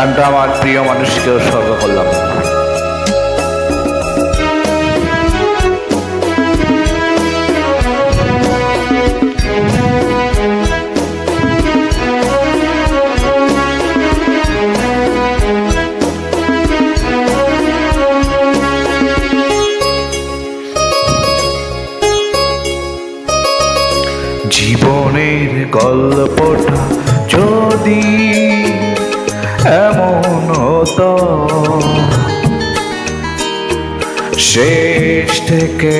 গানটা আমার প্রিয় মানুষকে উৎসর্গ করলাম। জীবনের গল্পটা যদি এমন তো শেষ থেকে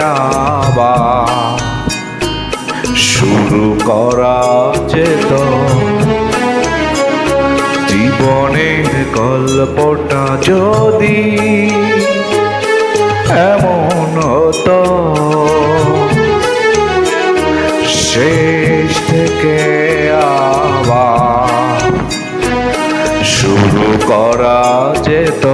আবার শুরু করা যেত। জীবনের গল্পটা যদি শুরু করা যেত।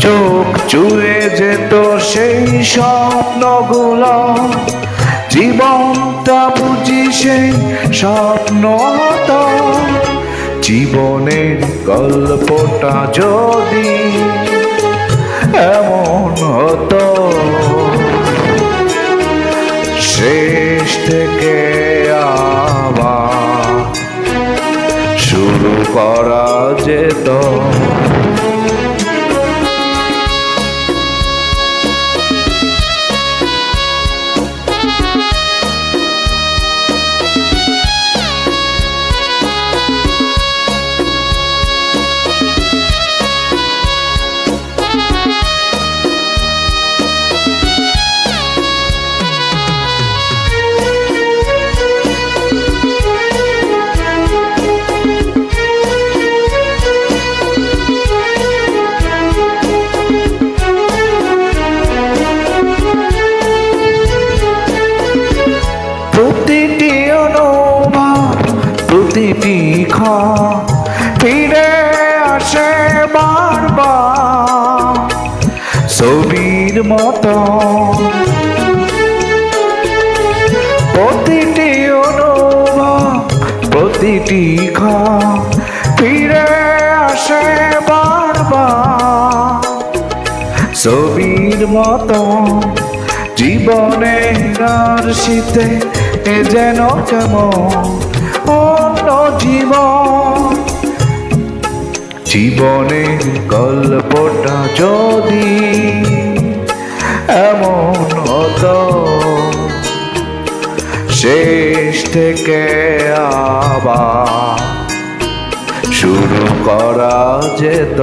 চোখ চুয়ে যেত সেই স্বপ্নগুলো। জীবনটা বুঝি সেই স্বপ্ন জীবনের গল্পটা যদি এমন হতো। শেষ থেকে আবার শুরু প্রতিটি ক্ষণ ফিরে আসে বারবার ছবির মতো। প্রতিটি অনুভব, প্রতিটি খ। ফিরে আসে বারবার ছবির মতো। জীবনের আর শীতে যেন কেমন জীবন। জীবনের গল্পটা যদি এমন হতো শেষ থেকে আবার শুরু করা যেত।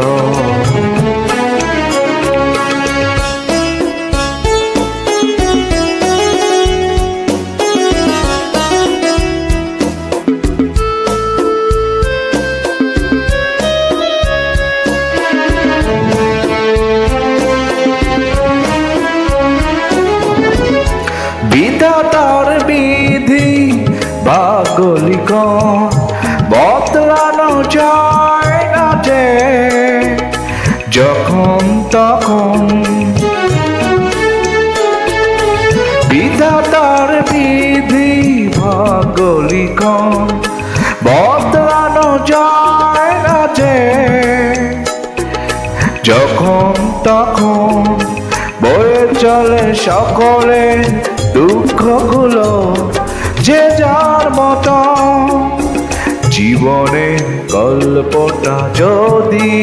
বদলানো যায় না যে যখন তখন। বিধাতার বিধি ভাগলিক বদলানো যায় না যে যখন তখন। বয়ে চলে সকলে দুঃখগুলো যে মতো জীবনের গল্পটা যদি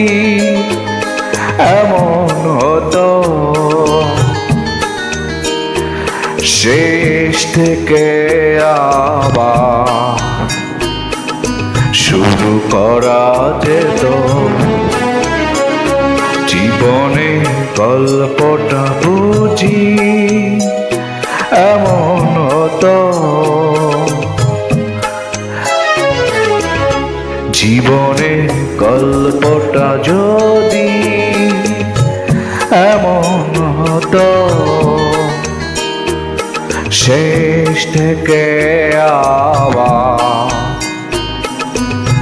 এমন হতো, শেষ থেকে শুরু করা যেত। জীবনে গল্পটা বুঝি এমন হতো। জীবনে গল্পটা যদি এমন হতো শেষ থেকে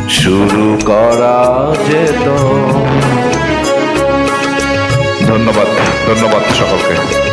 শুরু করা যেত। ধন্যবাদ ধন্যবাদ সকলকে।